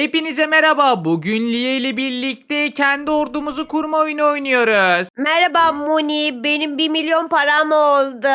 Hepinize merhaba. Bugün Liye ile birlikte kendi ordumuzu kurma oyunu oynuyoruz. Merhaba Moni, benim 1 milyon param oldu.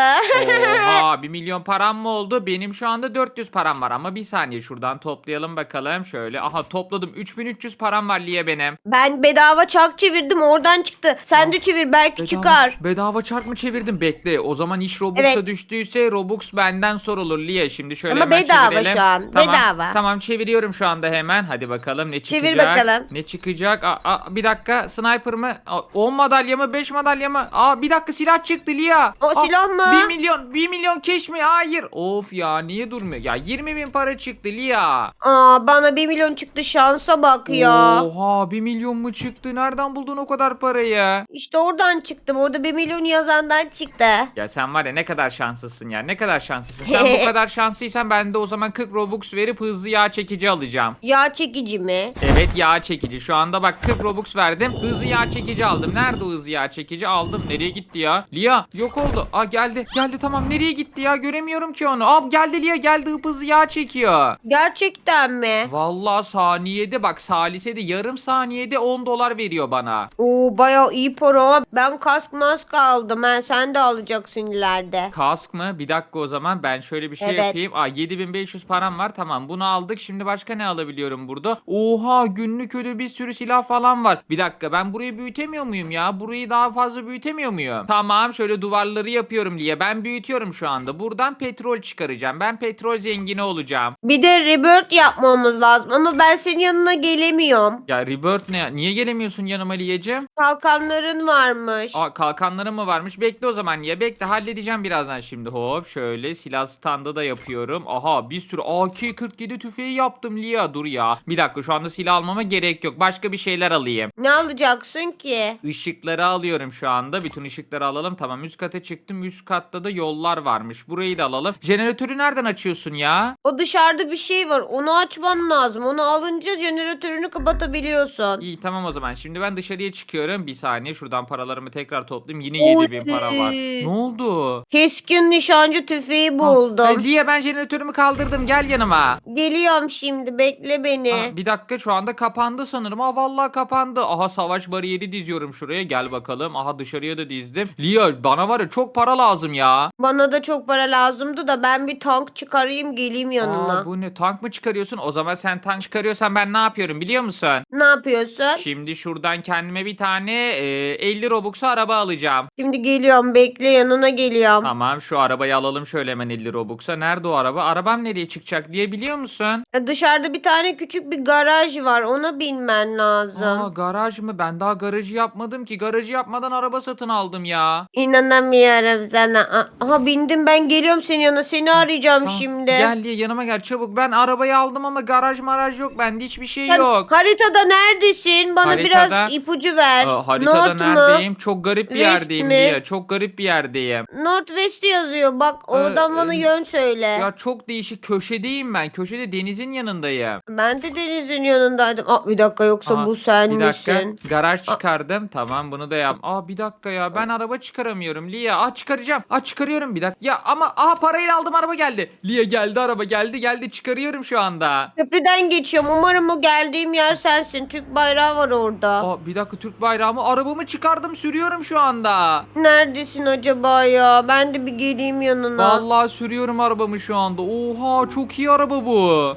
Oha 1 milyon param mı oldu? Benim şu anda 400 param var ama bir saniye şuradan toplayalım bakalım. Şöyle aha topladım 3300 param var Liye benim. ben bedava çark çevirdim, oradan çıktı. Sen de çevir, belki çıkar. Bedava çark mı çevirdim? Bekle o zaman iş Robux'a Evet. düştüyse Robux benden sorulur Liye. Şimdi şöyle Ama hemen bedava çevirelim. şu an, Tamam, bedava. Tamam çeviriyorum şu anda hemen. Hadi bakalım ne çıkacak. Çevir bakalım. Ne çıkacak? Aa, aa, bir dakika sniper mı? Aa, 10 madalya mı 5 madalya mı? Aa bir dakika silah çıktı Lia. O Aa, silah mı? 1 milyon 1 milyon keş mi? Hayır. Of ya niye durmuyor? Ya 20 bin para çıktı Lia. Aa, bana 1 milyon çıktı, şansa bak ya. Oha 1 milyon mu çıktı? Nereden buldun o kadar parayı? İşte oradan çıktım, orada 1 milyon yazandan çıktı. Ya sen var ya ne kadar şanslısın ya. Ne kadar şanslısın. Sen bu kadar şanslıysan ben de o zaman 40 Robux verip hızlı yağ çekici alacağım. Yağ çekici mi? Evet yağ çekici. Şu anda bak 40 Robux verdim. Hızlı yağ çekici aldım. Nerede o hızlı yağ çekici? Aldım. Nereye gitti ya? Lia yok oldu. Aa geldi. Geldi tamam. Nereye gitti ya? Göremiyorum ki onu. Aa geldi Lia geldi. Hıp hızlı yağ çekiyor. Gerçekten mi? Vallahi saniyede bak salisede yarım saniyede 10 dolar veriyor bana. Oo, bayağı iyi para ama ben kask mask aldım. Ha, sen de alacaksın ileride. Kask mı? Bir dakika o zaman ben şöyle bir şey Evet. yapayım. Aa 7500 param var. Tamam bunu aldık. Şimdi başka ne alabiliyorum burada? Oha günlük ödül bir sürü silah falan var. Bir dakika ben burayı büyütemiyor muyum ya? Burayı daha fazla büyütemiyor muyum? Tamam şöyle duvarları yapıyorum diye. Ben büyütüyorum şu anda. Buradan petrol çıkaracağım. Ben petrol zengini olacağım. Bir de rebirth yapmamız lazım ama ben senin yanına gelemiyorum. Ya Rebirth ne? Niye gelemiyorsun yanıma Liyeciğim? Kalkanların varmış. Aa kalkanlarım mı varmış? Bekle o zaman ya. Bekle halledeceğim birazdan şimdi. Hop şöyle silah standı da yapıyorum. Aha bir sürü AK-47 tüfeği yaptım Lia. Dur ya. Bir dakika şu anda silah almama gerek yok. Başka bir şeyler alayım. Ne alacaksın ki? Işıkları alıyorum şu anda. Bütün ışıkları alalım. Tamam üst kata çıktım. Üst katta da yollar varmış. Burayı da alalım. Jeneratörü nereden açıyorsun ya? O dışarıda bir şey var. Onu açman lazım. Onu alınca jeneratörünü kapatabiliyorsun. İyi tamam o zaman. Şimdi ben dışarıya çıkıyorum. Bir saniye şuradan paralarımı tekrar toplayayım. Yine Oy. 7000 para var. Ne oldu? Keskin nişancı tüfeği buldum. Ha, Lia ben jeneratörümü kaldırdım. Gel yanıma. Geliyorum şimdi. Bekle beni. Aa, bir dakika şu anda kapandı sanırım. Aa vallahi kapandı. Aha savaş bariyeri diziyorum şuraya. Gel bakalım. Aha dışarıya da dizdim. Lia bana var ya çok para lazım ya. Bana da çok para lazımdı da ben bir tank çıkarayım geleyim yanına. Aa, bu ne tank mı çıkarıyorsun? O zaman sen tank çıkarıyorsan ben ne yapıyorum biliyor musun? Ne yapıyorsun? Şimdi şuradan kendime bir tane e, 50 Robux'a araba alacağım. Şimdi geliyorum. Bekle yanına geliyorum. Tamam şu arabayı alalım şöyle hemen 50 Robux'a. Nerede o araba? Arabam nereye çıkacak diye biliyor musun? Ya Dışarıda bir tane küçük bir garaj var. Ona binmen lazım. Aa garaj mı? Ben daha garajı yapmadım ki. Garajı yapmadan araba satın aldım ya. İnanamıyorum sana. Aha bindim ben geliyorum senin yanına. Seni arayacağım Tamam, şimdi. Gel diye yanıma gel çabuk. Ben arabayı aldım ama garaj maraj yok. Bende hiçbir şey Sen yok. haritada neredesin? Bana Haritada- biraz ipucu ver. Aa, haritada North mu? neredeyim? Çok garip bir West yerdeyim mi? diye. Çok garip bir yerdeyim. Northwest yazıyor. Bak oradan Ee, bana e, yön söyle. Ya çok değişik köşedeyim ben. Köşede denizin yanındayım. Ben de denizin yanındaydım. Aa, bir dakika yoksa Aa, bu sen bir dakika. misin? Garaj çıkardım. Tamam bunu da yap. Aa bir dakika ya. Ben araba çıkaramıyorum Lia. Aa çıkaracağım. Aa çıkarıyorum bir dakika. Ya ama aa parayla aldım araba geldi. Lia geldi araba geldi geldi çıkarıyorum şu anda. Köprüden geçiyorum. Umarım o geldiğim yer sensin. Türk bayrağı var orada. Aa bir dakika Türk bayrağımı arabamı çıkardım sürüyorum şu anda. Neredesin acaba ya? Ben de bir geleyim yanına. Vallahi sürüyorum arabamı şu anda. Oha çok iyi araba bu.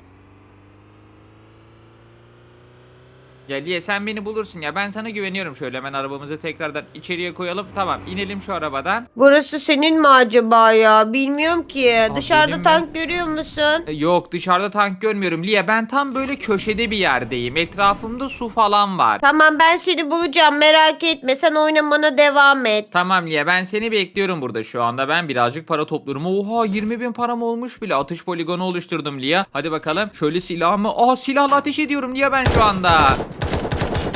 Ya Liye sen beni bulursun ya. Ben sana güveniyorum. Şöyle hemen arabamızı tekrardan içeriye koyalım. Tamam inelim şu arabadan. Burası senin mi acaba ya? Bilmiyorum ki. Dışarıda benim mi? tank görüyor musun? E, Yok dışarıda tank görmüyorum. Liye ben tam böyle köşede bir yerdeyim. Etrafımda su falan var. Tamam ben seni bulacağım. Merak etme. Sen oynamana devam et. Tamam Liye ben seni bekliyorum burada şu anda. Ben birazcık para topluyorum. Oha 20 bin param olmuş bile. Atış poligonu oluşturdum Liye hadi bakalım. Şöyle silahımı aa silahla ateş ediyorum Liye ben şu anda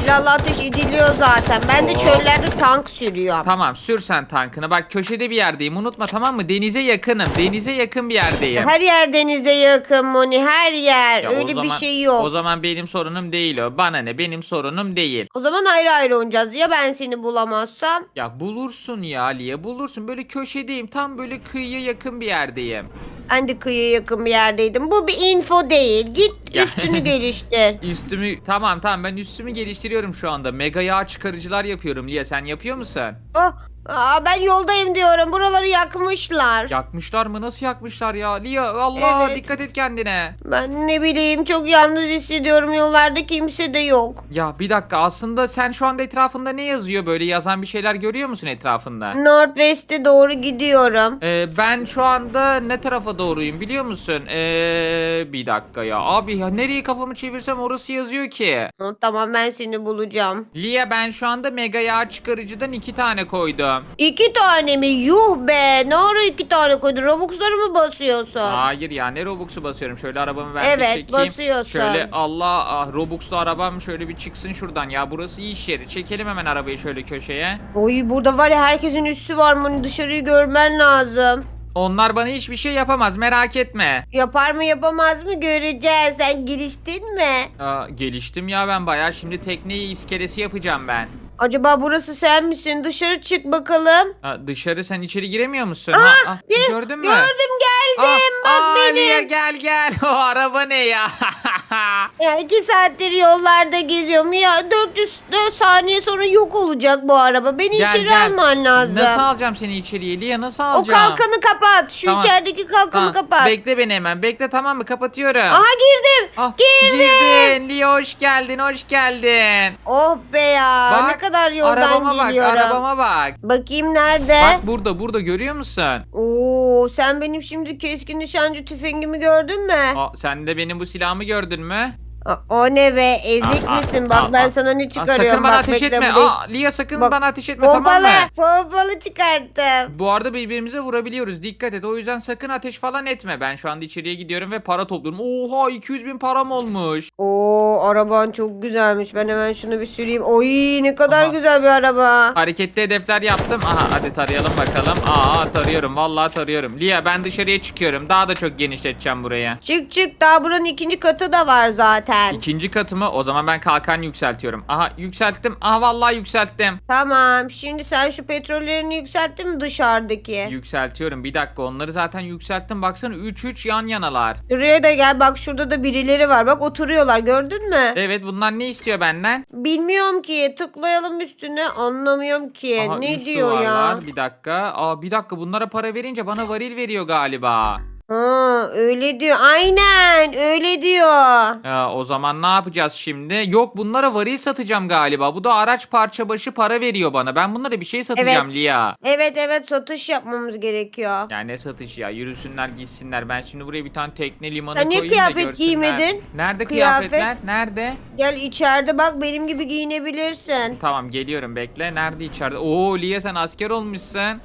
Silahla ateş ediliyor zaten. Ben de Oo. çöllerde tank sürüyorum. Tamam sür sen tankını. Bak köşede bir yerdeyim. Unutma tamam mı? Denize yakınım. Denize yakın bir yerdeyim. Her yer denize yakın Moni her yer. Ya o Öyle bir zaman- şey yok. O zaman benim sorunum değil o. Bana ne? Benim sorunum değil. O zaman ayrı ayrı oynayacağız. Ya ben seni bulamazsam? Ya bulursun ya Aliye bulursun. Böyle köşedeyim. Tam böyle kıyıya yakın bir yerdeyim. Ben de kıyıya yakın bir yerdeydim. Bu bir info değil. Git Ya. üstünü geliştir. Üstümü tamam tamam ben üstümü geliştiriyorum şu anda. Mega yağ çıkarıcılar yapıyorum Lia sen yapıyor musun? Oh, aa, ben yoldayım diyorum. Buraları yakmışlar. Yakmışlar mı? Nasıl yakmışlar ya? Lia Allah Evet. dikkat et kendine. Ben ne bileyim çok yalnız hissediyorum. Yollarda kimse de yok. Ya bir dakika aslında sen şu anda etrafında ne yazıyor böyle yazan bir şeyler görüyor musun etrafında? Northwest'e doğru gidiyorum. Ee, ben şu anda ne tarafa doğruyum biliyor musun? Ee, bir dakika ya abi ya nereye kafamı çevirsem orası yazıyor ki. Ha, Tamam ben seni bulacağım. Lia ben şu anda mega yağ çıkarıcıdan iki tane koydum. İki tane mi? Yuh be. Ne ara iki tane koydun? Robux'ları mı basıyorsun? Hayır ya ne Robux'u basıyorum şöyle arabamı ben bir Evet, çekeyim. basıyorsun. Şöyle Allah ah, Robux'lu arabam şöyle bir çıksın şuradan ya burası iyi iş yeri. Çekelim hemen arabayı şöyle köşeye. Oy burada var ya herkesin üstü var mı? Dışarıyı görmen lazım. Onlar bana hiçbir şey yapamaz merak etme. Yapar mı yapamaz mı göreceğiz. Sen giriştin mi? Aa, geliştim ya ben bayağı şimdi tekneyi iskelesi yapacağım ben. Acaba burası sen misin? Dışarı çık bakalım. Aa, dışarı sen içeri giremiyor musun? ha, ah, gördün mü? Gördüm geldim. Ah, Bak aa, benim. Lia, gel gel o araba ne ya? Ya iki saattir yollarda geziyorum. Ya 400 4 saniye sonra yok olacak bu araba. Beni Gel, içeri gel. alman lazım. nasıl alacağım seni içeriye Lia nasıl o alacağım? kalkanı kapat. Şu Tamam. içerideki kalkanı Tamam, kapat. Bekle beni hemen bekle tamam mı kapatıyorum. Aha girdim. Ah, Girdim. Girdin. Lia hoş geldin, hoş geldin. Oh be ya. Bak, ne kadar yoldan arabama bak, geliyorum. arabama bak. Bakayım nerede? Bak burada, burada görüyor musun? Oo, sen benim şimdi keskin nişancı tüfengimi gördün mü? Aa, sen de benim bu silahımı gördün mü? Aa, o ne be? Ezik Aa, misin? aa, Bak aa, ben aa. sana ne Aa, çıkarıyorum. sakın bana Bak, ateş bekle, etme. bu değil. Aa, Lia sakın Bak, bana ateş etme tamam Pompalı. mı? Pompalı çıkarttım. Bu arada birbirimize vurabiliyoruz. Dikkat et. O yüzden sakın ateş falan etme. Ben şu anda içeriye gidiyorum ve para topluyorum. Oha 200 bin param olmuş. Oo araban çok güzelmiş. Ben hemen şunu bir süreyim. Oy ne kadar Aha. güzel bir araba. Hareketli hedefler yaptım. Aha hadi tarayalım bakalım. Aa tarıyorum. Vallahi tarıyorum. Lia ben dışarıya çıkıyorum. Daha da çok genişleteceğim buraya. Çık çık daha buranın ikinci katı da var zaten. İkinci katımı o zaman ben kalkan yükseltiyorum. Aha yükselttim. Aha vallahi yükselttim. Tamam şimdi sen şu petrollerini yükselttin mi dışarıdaki? Yükseltiyorum. Bir dakika onları zaten yükselttim. Baksana 3-3 yan yanalar. Şuraya da gel bak şurada da birileri var. Bak oturuyorlar gördün mü? Evet bunlar ne istiyor benden? Bilmiyorum ki tıklayalım üstüne anlamıyorum ki. Aha, ne üst diyor ya? duvarlar. Bir dakika. Aa bir dakika bunlara para verince bana varil veriyor galiba. Ha öyle diyor. Aynen öyle diyor. Ya, o zaman ne yapacağız şimdi? Yok bunlara varil satacağım galiba. Bu da araç parça başı para veriyor bana. Ben bunlara bir şey satacağım Evet. Lia. Evet evet satış yapmamız gerekiyor. Ya ne satış ya? Yürüsünler gitsinler. Ben şimdi buraya bir tane tekne limanı Sen niye koyayım da kıyafet görsünler. giymedin? Nerede Kıyafet. kıyafetler? Nerede? Gel içeride bak benim gibi giyinebilirsin. Tamam geliyorum bekle. Nerede içeride? Oo Lia sen asker olmuşsun.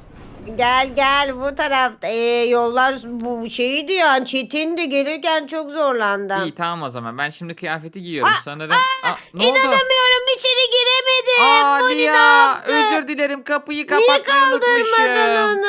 Gel gel bu tarafta. Ee, yollar bu şeydi ya çetindi gelirken çok zorlandım. İyi tamam o zaman. Ben şimdi kıyafeti giyiyorum sanırım. Aa, ne oldu? İnanamıyorum içeri giremedim. Aa Moni ne Lia yaptı? özür dilerim kapıyı Niye kapatmayı kaldırmadın unutmuşum.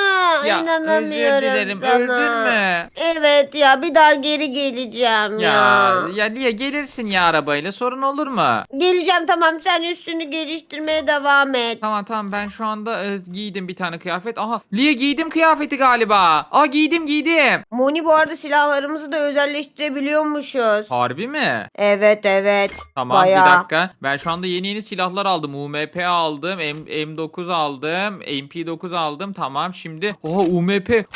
Ya İnanamıyorum özür dilerim sana. öldün mü? Evet ya bir daha geri geleceğim ya. Ya ya Lia gelirsin ya arabayla sorun olur mu? Geleceğim tamam sen üstünü geliştirmeye devam et. Tamam tamam ben şu anda e, giydim bir tane kıyafet. Aha Lia giydim kıyafeti galiba. Aa giydim giydim. Moni bu arada silahlarımızı da özelleştirebiliyormuşuz. Harbi mi? Evet evet. Tamam Bayağı. bir dakika. Ben şu anda yeni yeni silahlar aldım. UMP aldım. M M9 aldım. MP9 aldım. Tamam şimdi. Oha UMP.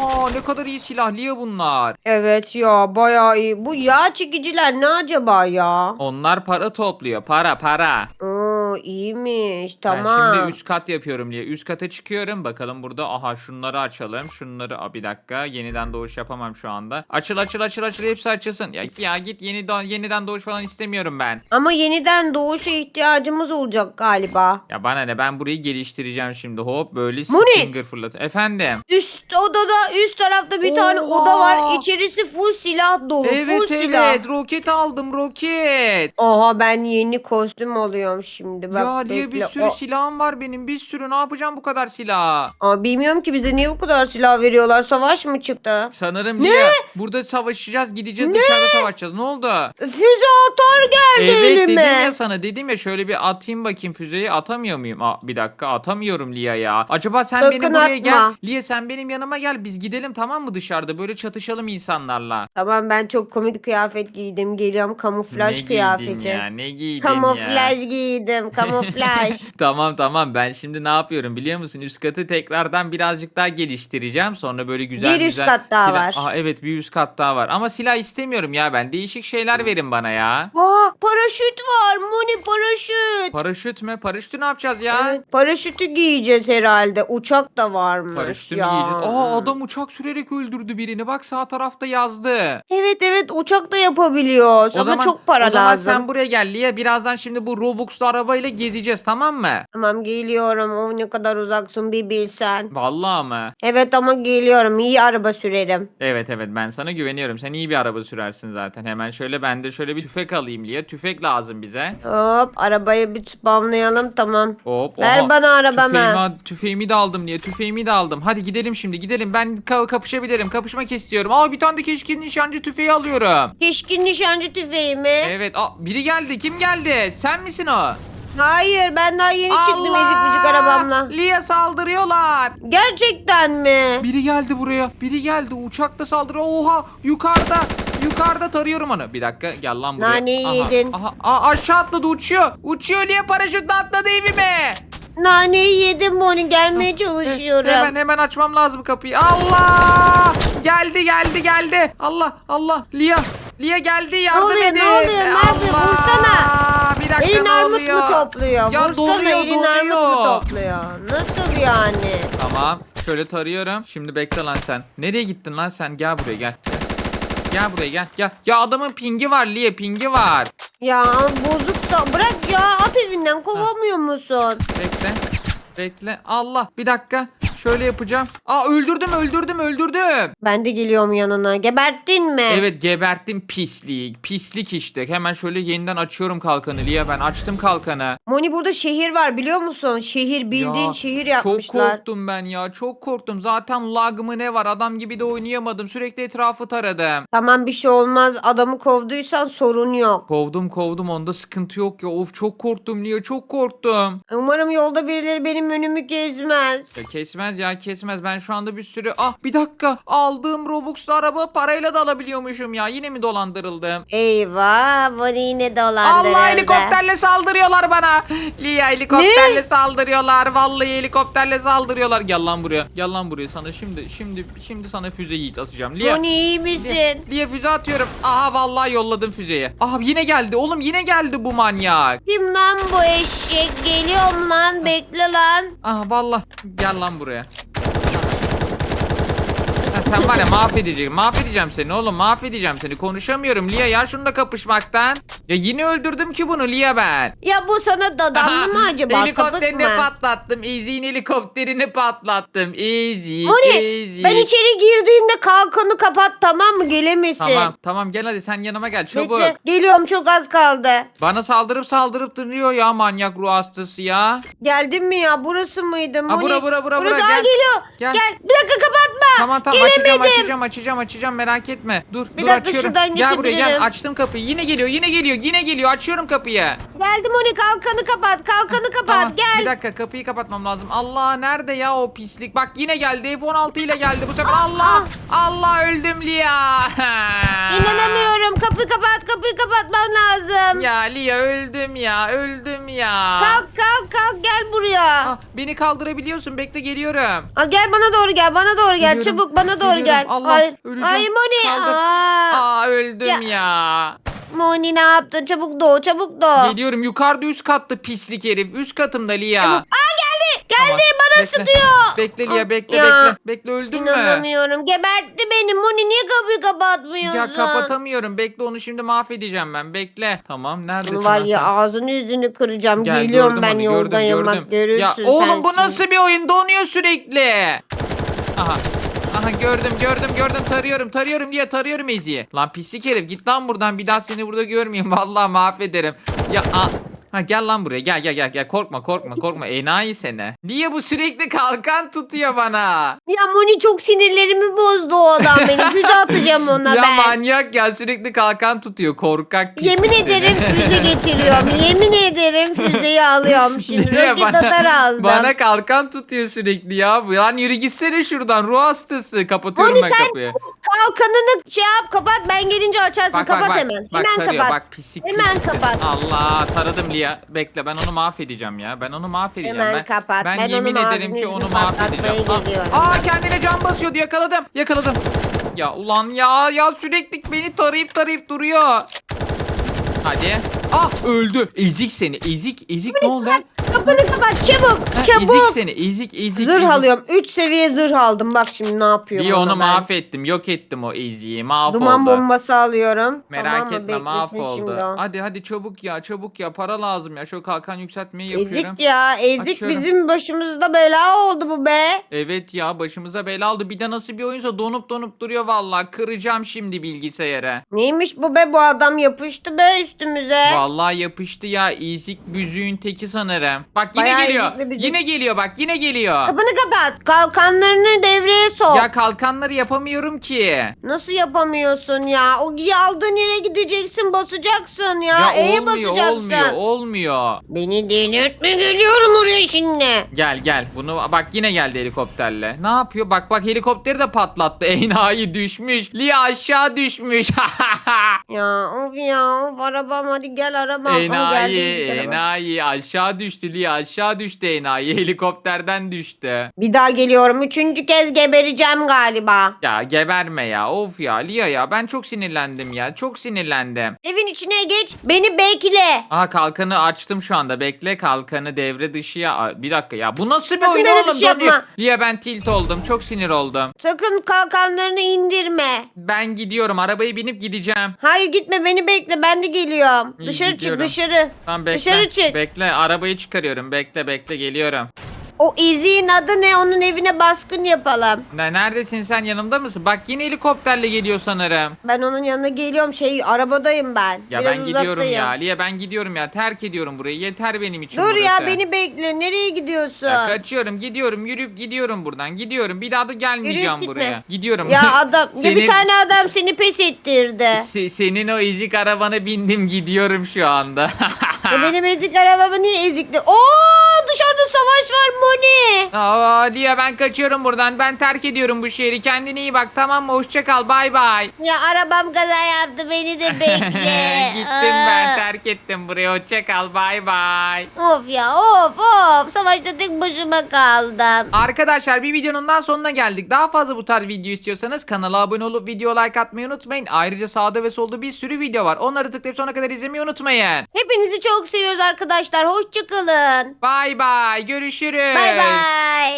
Oha ne kadar iyi silah Lia bunlar. Evet ya bayağı iyi. Bu yağ çekiciler ne acaba ya? Onlar para topluyor. Para para. Oo iyiymiş tamam. Ben şimdi üst kat yapıyorum diye. Üst kata çıkıyorum. Bakalım burada. Aha şunları açalım. Şunları. Aa, bir dakika. Yeniden doğuş yapamam şu anda. Açıl açıl açıl açıl. Hepsi açılsın. Ya, ya git yeni do- yeniden doğuş falan istemiyorum ben. Ama yeniden doğuşa ihtiyacımız olacak galiba. Ya bana ne ben burayı geliştireceğim şimdi. Hop böyle Moni! stinger fırlat. Efendim. Üst odada üst tarafta bir tane Oha! oda var. İçerisi full silah dolu. Evet full evet. silah. Roket aldım roket. Oha ben yeni kostüm alıyorum şimdi. Bak, ya diye bir bekle. sürü O- silahım var benim. Bir sürü. Ne yapacağım bu kadar silah? Aa, bilmiyorum ki bize niye bu kadar silah veriyorlar. Savaş mı çıktı? Sanırım Lia. Burada savaşacağız. Gideceğiz dışarıda savaşacağız. Ne oldu? Füze atar geldi Evet elime. dedim ya sana dedim ya şöyle bir atayım bakayım füzeyi atamıyor muyum? Aa, bir dakika atamıyorum Lia ya. Acaba sen Sakın benim buraya atma. gel. Lia sen benim yanıma gel biz gidelim tamam mı dışarıda böyle çatışalım insanlarla. Tamam ben çok komik kıyafet giydim. Geliyorum kamuflaj ne giydin kıyafeti. ya ne giydin ya? Kamuflaj giydim. Kamuflaj. tamam tamam ben şimdi ne yapıyorum biliyor musun? Üst katı tekrardan birazcık daha geliştireceğim. Sonra böyle güzel Bir üst güzel kat daha silah- var. Aa, evet bir üst kat daha var. Ama silah istemiyorum ya ben. Değişik şeyler verin bana ya. Aa, paraşüt var. Moni paraşüt. Paraşüt mü? Paraşütü ne yapacağız ya? Evet, paraşütü giyeceğiz herhalde. Uçak da varmış. Paraşütü mü ya. giyeceğiz? Aa adam uçak sürerek öldürdü birini. Bak sağ tarafta yazdı. Evet evet uçak da yapabiliyoruz. Ama çok para o zaman lazım. sen buraya gel Lia. Birazdan şimdi bu Robux'lu arabayla gezeceğiz tamam mı? Tamam geliyorum. O ne kadar uzaksın bir bilsen. Vallahi mı? Evet ama geliyorum. İyi araba sürerim. Evet evet ben sana güveniyorum. Sen iyi bir araba sürersin zaten. Hemen şöyle ben de şöyle bir tüfek alayım Lia. Tüfek lazım bize. Hop arabayı bir spamlayalım tamam. Hop. Ver oha. bana arabamı. Tüfeğimi, tüfeğimi de aldım diye. Tüfeğimi de aldım. Hadi gidelim şimdi gidelim. Ben ka- kapışabilirim. Kapışmak istiyorum. Aa bir tane de keskin nişancı tüfeği alıyorum. Keşkin nişancı tüfeği mi? Evet. Aa, biri geldi. Kim geldi? Sen misin o? Hayır ben daha yeni çıktım ezik müzik arabamla. Lia saldırıyorlar. Gerçekten mi? Biri geldi buraya. Biri geldi. Uçakta saldırıyor. Oha yukarıda. Yukarıda tarıyorum onu. Bir dakika gel lan buraya. Naneyi Aha, yedin. Aha, Aa, aşağı atladı uçuyor. Uçuyor Lia paraşütle atladı evime. Naneyi yedim Moni gelmeye çalışıyorum. Hemen hemen açmam lazım kapıyı. Allah! Geldi geldi geldi. Allah Allah. Lia. Lia geldi yardım oluyor, ne edin. oluyor? Ne yapıyor? Allah! Vursana. Bir dakika Elin ne armut oluyor? mu topluyor? Ya Vursana doluyor, elin armut mu doluyor. topluyor? Nasıl yani? Tamam. Şöyle tarıyorum. Şimdi bekle lan sen. Nereye gittin lan sen? Gel buraya gel. Gel, buraya gel. Gel. Ya adamın pingi var Lia pingi var. Ya bozuksa bırak ya at evinden kovamıyor musun? Bekle. Bekle. Allah. Bir dakika. Şöyle yapacağım. Aa öldürdüm öldürdüm öldürdüm. Ben de geliyorum yanına. Geberttin mi? Evet geberttim pisliği. Pislik işte. Hemen şöyle yeniden açıyorum kalkanı Lia ben. Açtım kalkanı. Moni burada şehir var biliyor musun? Şehir bildiğin Ya, şehir Çok yapmışlar. korktum ben ya. Çok korktum. Zaten lag mı ne var? Adam gibi de oynayamadım. Sürekli etrafı taradım. Tamam bir şey olmaz. Adamı kovduysan sorun yok. Kovdum kovdum onda sıkıntı yok ya. Of çok korktum Lia çok korktum. Umarım yolda birileri benim önümü gezmez. Ya kesmez ya kesmez. Ben şu anda bir sürü... Ah bir dakika. Aldığım Robux'lu araba parayla da alabiliyormuşum ya. Yine mi dolandırıldım? Eyvah Moni yine dolandırıldı. Allah helikopterle saldırıyorlar bana. Lia helikopterle saldırıyorlar. Vallahi helikopterle saldırıyorlar. Gel lan buraya. Gel lan buraya sana şimdi şimdi şimdi sana füze yiğit atacağım. Lia. Moni iyi misin? Lia füze atıyorum. Aha vallahi yolladım füzeyi. Aha yine geldi. Oğlum yine geldi bu manyak. Kim lan bu eşek? Geliyorum lan bekle lan. Aha vallahi gel lan buraya. Ha, sen var ya mahvedeceğim. Mahvedeceğim seni oğlum. Mahvedeceğim seni. Konuşamıyorum Lia ya şunu da kapışmaktan. Ya yine öldürdüm ki bunu Lia ben. Ya bu sana dadandı mı acaba? Sapık Helikopterini mı? patlattım. Easy'nin helikopterini patlattım. Easy, Moni easy. ben içeri girdiğinde kalkanı kapat tamam mı? Gelemesin. Tamam tamam gel hadi sen yanıma gel çabuk. Bekle. Geliyorum çok az kaldı. Bana saldırıp saldırıp duruyor ya manyak ruh hastası ya. Geldin mi ya? Burası mıydı? Moni? bura, bura, bura, Burası bura, Aa, gel. geliyor. Gel. Gel. Bir dakika kapatma. Tamam tamam açacağım Gelemedim. açacağım açacağım açacağım merak etme. Dur Bir dur dakika, açıyorum. şuradan Gel buraya geçebilirim. gel açtım kapıyı. Yine geliyor yine geliyor yine geliyor açıyorum kapıyı. Geldim Moni kalkanı kapat. Kalkanı kapat. Tamam, Gel. Bir dakika kapıyı kapatmam lazım. Allah nerede ya o pislik? Bak yine geldi F16 ile geldi bu sefer. Allah Allah öldüm Lia. İnanamıyorum. Kapıyı kapat. Kapıyı kapatmam lazım. Ya Lia öldüm ya öldüm ya. Kalk kalk kalk gel buraya. Ah, beni kaldırabiliyorsun bekle geliyorum. Aa, gel bana doğru gel. Bana doğru gel. Geliyorum, Çabuk bana doğru geliyorum. gel. Allah, Hayır. öleceğim. Hayır Moni. Kaldır. Aa. Aa öldüm Ya. ya. Moni ne yaptın? Çabuk doğ. Çabuk doğ. Geliyorum yukarıda üst katta pislik herif. Üst katımda Lia. Aa geldi. Geldi Tamam, bana bekle. sıkıyor. Bekle Lia bekle Ya. bekle. Bekle öldün mü? İnanamıyorum. Gebertti beni. Moni niye kapıyı kapatmıyorsun? Ya kapatamıyorum. Bekle onu şimdi mahvedeceğim ben. Bekle. Tamam neredesin? Bunu var lan ya sen? ağzını yüzünü kıracağım. Gel, Geliyorum gördüm ben onu, yoldayım gördüm, bak gördüm. görürsün Ya oğlum bu nasıl bir oyun? Donuyor sürekli. Aha. Aha gördüm gördüm gördüm tarıyorum tarıyorum diye tarıyorum Ezi'yi. Lan pislik herif git lan buradan bir daha seni burada görmeyeyim. Vallahi mahvederim. Ya a- Ha gel lan buraya gel gel gel gel korkma korkma korkma enayi seni. Niye bu sürekli kalkan tutuyor bana? Ya Moni çok sinirlerimi bozdu o adam benim. Füze atacağım ona ya ben. manyak ya sürekli kalkan tutuyor korkak Yemin seni. ederim füze getiriyorum. Yemin ederim füzeyi alıyorum şimdi. Niye Roket atar aldım. bana kalkan tutuyor sürekli ya. Lan yürü gitsene şuradan ruh hastası. Kapatıyorum Moni ben sen kapıyı. kalkanını şey yap kapat ben gelince açarsın. kapat hemen. Hemen tarıyor kapat. bak pislik Hemen pislik kapat. Allah taradım Lia. Bekle ben onu mahvedeceğim ya. Ben onu mahvedeceğim. Hemen ben, kapat. Ben, Ben yemin ederim ki onu mahvedeceğim. Aa, aa kendine can basıyordu yakaladım. Yakaladım. Ya ulan ya ya sürekli beni tarayıp tarayıp duruyor. Hadi. Ah öldü. Ezik seni. Ezik ezik ne oldu? Kapını kapat çabuk. Ha, çabuk. ezik seni. Ezik ezik. Zırh ezik. alıyorum. 3 seviye zırh aldım. Bak şimdi ne yapıyorum. Bir ona onu ben. mahvettim. Yok ettim o eziği. Mahvoldu. Duman bombası alıyorum. Merak tamam mı? etme Beklesin mahvoldu. şimdi o. Hadi hadi çabuk ya çabuk ya para lazım ya. Şu kalkan yükseltmeyi yapıyorum. Ezik ya. Ezdik Açıyorum. bizim başımızda bela oldu bu be. Evet ya başımıza bela aldı. Bir de nasıl bir oyunsa donup donup duruyor vallahi. Kıracağım şimdi bilgisayarı. Neymiş bu be bu adam yapıştı be üstümüze. Vallahi yapıştı ya. İzik büzüğün teki sanırım. Bak yine Bayağı geliyor. Yine geliyor bak yine geliyor. Kapını kapat. Kalkanlarını devreye sok. Ya kalkanları yapamıyorum ki. Nasıl yapamıyorsun ya? O aldığın yere gideceksin basacaksın ya. Ya E'ye olmuyor basacaksın. olmuyor olmuyor. Beni delirtme geliyorum oraya şimdi. Gel gel. Bunu bak yine geldi helikopterle. Ne yapıyor? Bak bak helikopteri de patlattı. Enayi düşmüş. Lia aşağı düşmüş. Ya of ya of arabam hadi gel arabam. Al, geldi enayi ezik araba. enayi aşağı düştü Lia aşağı düştü enayi helikopterden düştü. Bir daha geliyorum. Üçüncü kez gebereceğim galiba. Ya geberme ya of ya Lia ya ben çok sinirlendim ya çok sinirlendim. Evin içine geç. Beni bekle. Aha kalkanı açtım şu anda bekle kalkanı devre dışı. Aa, Bir dakika ya bu nasıl bir Sakın oyun devre oğlum? dışı yapma. Lia ben tilt oldum çok sinir oldum. Sakın kalkanlarını indirme. Ben gidiyorum arabaya binip gideceğim. Hayır gitme beni bekle ben de geliyorum. İyi, dışarı gidiyorum. çık dışarı. Tamam bekle. Dışarı çık. Bekle arabayı çıkarıyorum. Bekle bekle geliyorum. O iziğin adı ne? Onun evine baskın yapalım. Ne, neredesin sen yanımda mısın? Bak yine helikopterle geliyor sanırım. Ben onun yanına geliyorum. Şey arabadayım ben. Ya Biraz ben gidiyorum uzaktayım. ya. Liye ben gidiyorum ya. Terk ediyorum burayı. Yeter benim için Dur burası. ya beni bekle. Nereye gidiyorsun? Ya kaçıyorum gidiyorum yürüyüp gidiyorum buradan gidiyorum bir daha da gelmeyeceğim Yürüyüp gitme. buraya gidiyorum Ya adam ya Senin- bir tane adam seni pes ettirdi. Se- senin o ezik arabana bindim gidiyorum şu anda e benim ezik arabamı niye ezikli? Oo Aa, Liye ben kaçıyorum buradan ben terk ediyorum bu şehri kendine iyi bak tamam mı hoşça kal bay bay Ya arabam kaza yaptı beni de bekle. Gittim ben Aa. terk ettim burayı hoşça kal bay bay Of ya of of. Savaşta tek başıma kaldım. Arkadaşlar bir videonun daha sonuna geldik. Daha fazla bu tarz video istiyorsanız kanala abone olup video like atmayı unutmayın. Ayrıca sağda ve solda bir sürü video var. Onları tıklayıp sonuna kadar izlemeyi unutmayın. Hepinizi çok seviyoruz arkadaşlar. Hoşçakalın. Bay bay görüşürüz. Bay bay.